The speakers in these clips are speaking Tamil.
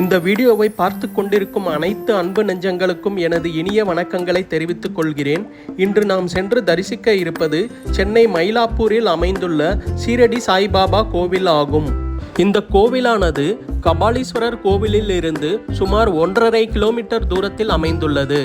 இந்த வீடியோவை பார்த்து கொண்டிருக்கும் அனைத்து அன்பு நெஞ்சங்களுக்கும் எனது இனிய வணக்கங்களை தெரிவித்துக் கொள்கிறேன். இன்று நாம் சென்று தரிசிக்க இருப்பது சென்னை மயிலாப்பூரில் அமைந்துள்ள சீரடி சாய்பாபா கோவில் ஆகும். இந்த கோவிலானது கபாலீஸ்வரர் கோவிலில் இருந்து சுமார் ஒன்றரை கிலோமீட்டர் தூரத்தில் அமைந்துள்ளது.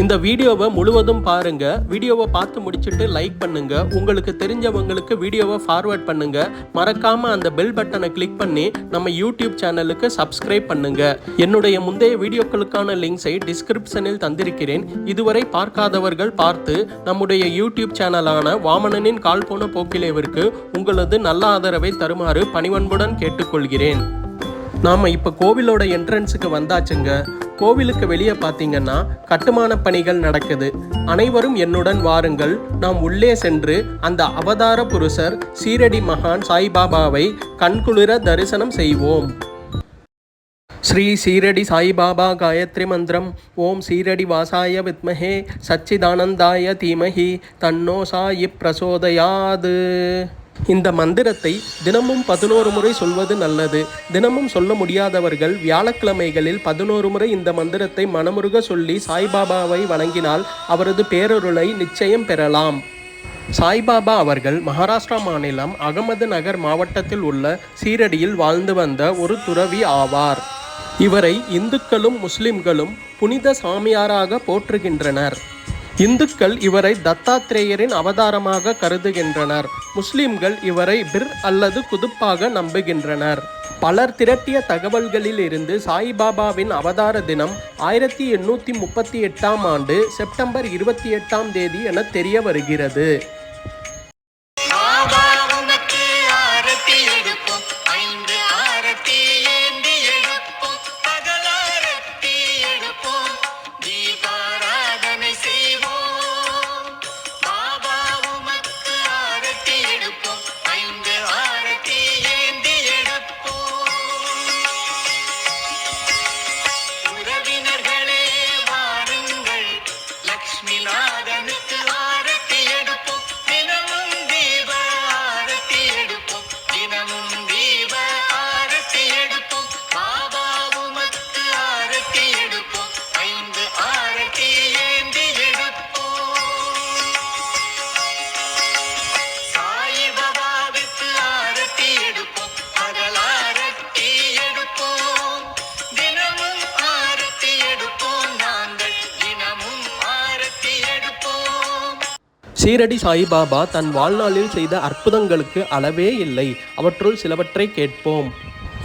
இந்த வீடியோவை முழுவதும் பாருங்க. வீடியோவை பார்த்து முடிச்சுட்டு லைக் பண்ணுங்க. உங்களுக்கு தெரிஞ்சவங்களுக்கு வீடியோவை ஃபார்வர்ட் பண்ணுங்க. மறக்காம அந்த பெல் பட்டனை கிளிக் பண்ணி நம்ம யூடியூப் சேனலுக்கு சப்ஸ்கிரைப் பண்ணுங்க. என்னுடைய முந்தைய வீடியோக்களுக்கான லிங்க்ஸை டிஸ்கிரிப்ஷனில் தந்திருக்கிறேன். இதுவரை பார்க்காதவர்கள் பார்த்து நம்முடைய யூடியூப் சேனலான வாமனனின் கால் போன போக்கிலேவிற்கு உங்களது நல்ல ஆதரவை தருமாறு பணிவன்புடன் கேட்டுக்கொள்கிறேன். நாம இப்ப கோவிலோட என்ட்ரன்ஸுக்கு வந்தாச்சுங்க. கோவிலுக்கு வெளியே பார்த்தீங்கன்னா கட்டுமான பணிகள் நடக்குது. அனைவரும் என்னுடன் வாருங்கள். நாம் உள்ளே சென்று அந்த அவதார புருஷர் சீரடி மகான் சாய்பாபாவை கண்குளிர தரிசனம் செய்வோம். ஸ்ரீ சீரடி சாய்பாபா காயத்ரி மந்திரம். ஓம் சீரடி வாசாய வித்மஹே. சச்சிதானந்தாய தீமஹி. தன்னோ சாயி பிரசோதயாது. இந்த மந்திரத்தை தினமும் பதினோரு முறை சொல்வது நல்லது. தினமும் சொல்ல முடியாதவர்கள் வியாழக்கிழமைகளில் பதினோரு முறை இந்த மந்திரத்தை மனமுருக சொல்லி சாய்பாபாவை வணங்கினால் அவரது பேரருளை நிச்சயம் பெறலாம். சாய்பாபா அவர்கள் மகாராஷ்டிரா மாநிலம் அகமது நகர் மாவட்டத்தில் உள்ள சீரடியில் வாழ்ந்து வந்த ஒரு துறவி ஆவார். இவரை இந்துக்களும் முஸ்லிம்களும் புனித சாமியாராக போற்றுகின்றனர். இந்துக்கள் இவரை தத்தாத்திரேயரின் அவதாரமாக கருதுகின்றனர். முஸ்லிம்கள் இவரை பிர் அல்லது குதுப்பாக நம்புகின்றனர். பலர் திரட்டிய தகவல்களில் இருந்து சாய்பாபாவின் அவதார தினம் ஆயிரத்தி எண்ணூற்றி முப்பத்தி எட்டாம் ஆண்டு செப்டம்பர் இருபத்தி எட்டாம் தேதி என தெரிய வருகிறது. சீரடி சாய்பாபா தன் வாழ்நாளில் செய்த அற்புதங்களுக்கு அளவே இல்லை. அவற்றுள் சிலவற்றை கேட்போம்.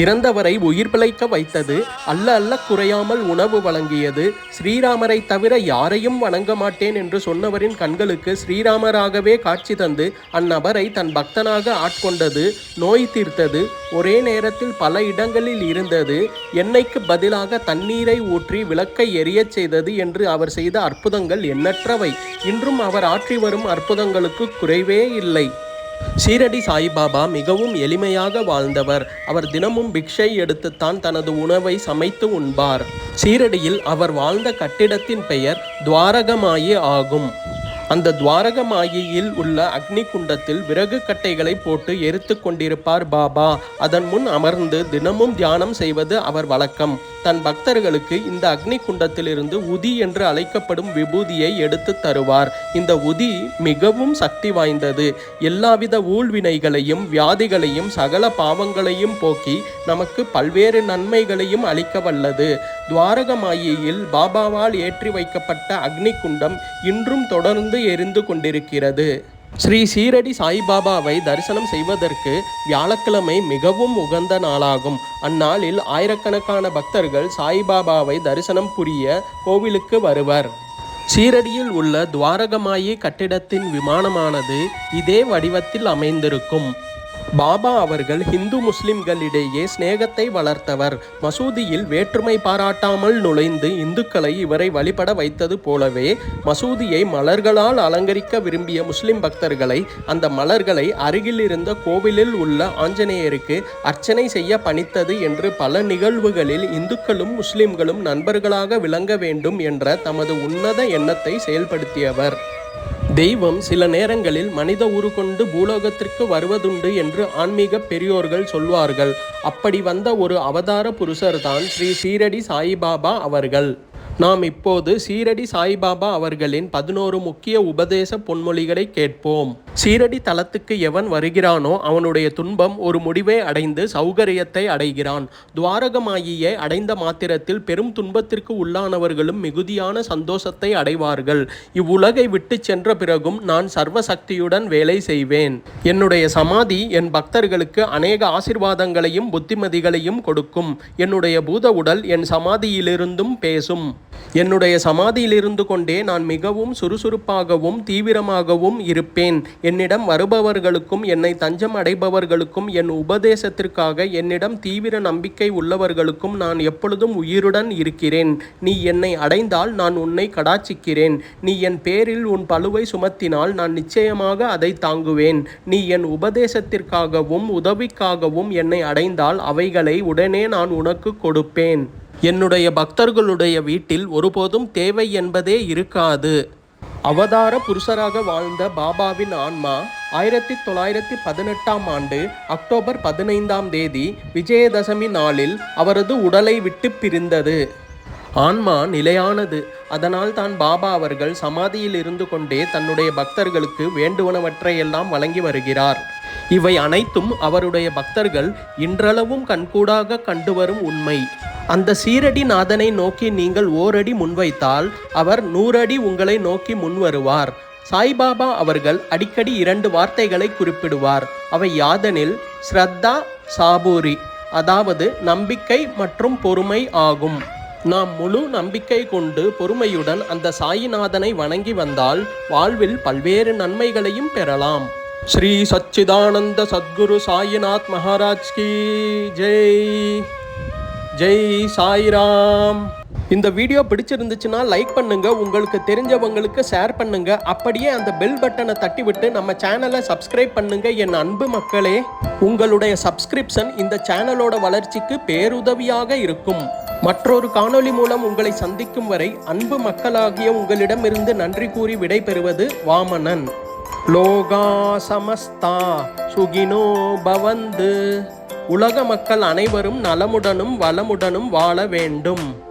இறந்தவரை உயிர் பிழைக்க வைத்தது அல்ல அல்ல குறையாமல் உணவு வழங்கியது. ஸ்ரீராமரை தவிர யாரையும் வணங்க மாட்டேன் என்று சொன்னவரின் கண்களுக்கு ஸ்ரீராமராகவே காட்சி தந்து அந்நபரை தன் பக்தனாக ஆட்கொண்டது நோய் தீர்த்தது ஒரே நேரத்தில் பல இடங்களில் இருந்தது எண்ணெய்க்கு பதிலாக தண்ணீரை ஊற்றி விளக்கை எரியச் செய்தது என்று அவர் செய்த அற்புதங்கள் எண்ணற்றவை. இன்றும் அவர் ஆற்றி வரும் அற்புதங்களுக்கு குறைவே இல்லை. சீரடி சாய்பாபா மிகவும் எளிமையாக வாழ்ந்தவர். அவர் தினமும் பிக்ஷை எடுத்துத்தான் தனது உணவை சமைத்து உண்பார். சீரடியில் அவர் வாழ்ந்த கட்டிடத்தின் பெயர் துவாரகமாயி ஆகும். அந்த துவாரகமாயியில் உள்ள அக்னி குண்டத்தில் விறகு கட்டைகளை போட்டு எரித்து கொண்டிருப்பார் பாபா. அதன் முன் அமர்ந்து தினமும் தியானம் செய்வது அவர் வழக்கம். தன் பக்தர்களுக்கு இந்த அக்னி குண்டத்திலிருந்து உதி என்று அழைக்கப்படும் விபூதியை எடுத்து தருவார். இந்த உதி மிகவும் சக்தி வாய்ந்தது. எல்லாவித ஊழ்வினைகளையும் வியாதிகளையும் சகல பாவங்களையும் போக்கி நமக்கு பல்வேறு நன்மைகளையும் அளிக்க வல்லது. துவாரகமாயியில் பாபாவால் ஏற்றி வைக்கப்பட்ட அக்னி குண்டம் இன்றும் தொடர்ந்து எரிந்து கொண்டிருக்கிறது. ஸ்ரீ சீரடி சாய்பாபாவை தரிசனம் செய்வதற்கு வியாழக்கிழமை மிகவும் உகந்த நாளாகும். அந்நாளில் ஆயிரக்கணக்கான பக்தர்கள் சாய்பாபாவை தரிசனம் புரிய கோவிலுக்கு வருவர். சீரடியில் உள்ள துவாரகமாயி கட்டிடத்தின் விமானமானது இதே வடிவத்தில் அமைந்திருக்கும். பாபா அவர்கள் ஹிந்து முஸ்லிம்களிடையே சிநேகத்தை வளர்த்தவர். மசூதியில் வேற்றுமை பாராட்டாமல் நுழைந்து இந்துக்களை இவரை வழிபட வைத்தது போலவே மசூதியை மலர்களால் அலங்கரிக்க விரும்பிய முஸ்லிம் பக்தர்களை அந்த மலர்களை அருகில் இருந்த கோவிலில் உள்ள ஆஞ்சநேயருக்கு அர்ச்சனை செய்ய பணித்தது என்று பல நிகழ்வுகளில் இந்துக்களும் முஸ்லிம்களும் நண்பர்களாக விளங்க வேண்டும் என்ற தமது உன்னத எண்ணத்தை செயல்படுத்தியவர். தெய்வம் சில நேரங்களில் மனித உரு கொண்டு பூலோகத்திற்கு வருவதுண்டு என்று ஆன்மீக பெரியோர்கள் சொல்வார்கள். அப்படி வந்த ஒரு அவதார புருஷர்தான் ஸ்ரீ சீரடி சாயிபாபா அவர்கள். நாம் இப்போது சீரடி சாய்பாபா அவர்களின் பதினோரு முக்கிய உபதேச பொன்மொழிகளை கேட்போம். சீரடி தலத்துக்கு எவன் வருகிறானோ அவனுடைய துன்பம் ஒரு முடிவை அடைந்து சௌகரியத்தை அடைகிறான். துவாரகமாயியை அடைந்த மாத்திரத்தில் பெரும் துன்பத்திற்கு உள்ளானவர்களும் மிகுதியான சந்தோஷத்தை அடைவார்கள். இவ்வுலகை விட்டு சென்ற பிறகும் நான் சர்வசக்தியுடன் வேலை செய்வேன். என்னுடைய சமாதி என் பக்தர்களுக்கு அநேக ஆசிர்வாதங்களையும் புத்திமதிகளையும் கொடுக்கும். என்னுடைய பூத உடல் என் சமாதியிலிருந்தும் பேசும். என்னுடைய சமாதியிலிருந்து கொண்டே நான் மிகவும் சுறுசுறுப்பாகவும் தீவிரமாகவும் இருப்பேன். என்னிடம் வருபவர்களுக்கும் என்னை தஞ்சம் அடைபவர்களுக்கும் என் உபதேசத்திற்காக என்னிடம் தீவிர நம்பிக்கை உள்ளவர்களுக்கும் நான் எப்பொழுதும் உயிருடன் இருக்கிறேன். நீ என்னை அடைந்தால் நான் உன்னை கடாச்சிக்கிறேன் நீ என் பேரில் உன் பழுவை சுமத்தினால் நான் நிச்சயமாக அதை தாங்குவேன். நீ என் உபதேசத்திற்காகவும் உதவிக்காகவும் என்னை அடைந்தால் அவைகளை உடனே நான் உனக்கு கொடுப்பேன். என்னுடைய பக்தர்களுடைய வீட்டில் ஒருபோதும் தேவை என்பதே இருக்காது. அவதார புருஷராக வாழ்ந்த பாபாவின் ஆன்மா ஆயிரத்தி தொள்ளாயிரத்தி பதினெட்டாம் ஆண்டு அக்டோபர் பதினைந்தாம் தேதி விஜயதசமி நாளில் அவரது உடலை விட்டு பிரிந்தது. ஆன்மா நிலையானது. அதனால் தான் பாபா அவர்கள் சமாதியில் இருந்து கொண்டே தன்னுடைய பக்தர்களுக்கு வேண்டுவனவற்றையெல்லாம் வழங்கி வருகிறார். இவை அனைத்தும் அவருடைய பக்தர்கள் இன்றளவும் கண்கூடாக கண்டுவரும் உண்மை. அந்த சீரடி நாதனை நோக்கி நீங்கள் ஓரடி முன்வைத்தால் அவர் நூறடி உங்களை நோக்கி முன்வருவார். சாய்பாபா அவர்கள் அடிக்கடி இரண்டு வார்த்தைகளை குறிப்பிடுவார். அவை யாதெனில் ஸ்ரத்தா சாபூரி அதாவது நம்பிக்கை மற்றும் பொறுமை ஆகும். நாம் முழு நம்பிக்கை கொண்டு பொறுமையுடன் அந்த சாயிநாதனை வணங்கி வந்தால் வாழ்வில் பல்வேறு நன்மைகளையும் பெறலாம். ஸ்ரீ சச்சிதானந்த சத்குரு சாயிநாத் மகாராஜ் கி ஜெய். ஜெய் சாய்ராம். இந்த வீடியோ பிடிச்சிருந்துச்சுன்னா லைக் பண்ணுங்க உங்களுக்கு தெரிஞ்சவங்களுக்கு ஷேர் பண்ணுங்க. அப்படியே அந்த பெல் பட்டனை தட்டி விட்டு நம்ம சேனலை சப்ஸ்கிரைப் பண்ணுங்க என் அன்பு மக்களே. உங்களுடைய சப்ஸ்கிரிப்ஷன் இந்த சேனலோட வளர்ச்சிக்கு பேருதவியாக இருக்கும். மற்றொரு காணொளி மூலம் உங்களை சந்திக்கும் வரை அன்பு மக்களாகிய உங்களிடமிருந்து நன்றி கூறி விடைபெறுவது வாமனன். லோகா சமஸ்தா சுகினோ பவந்து. உலக மக்கள் அனைவரும் நலமுடனும் வளமுடனும் வாழ வேண்டும்.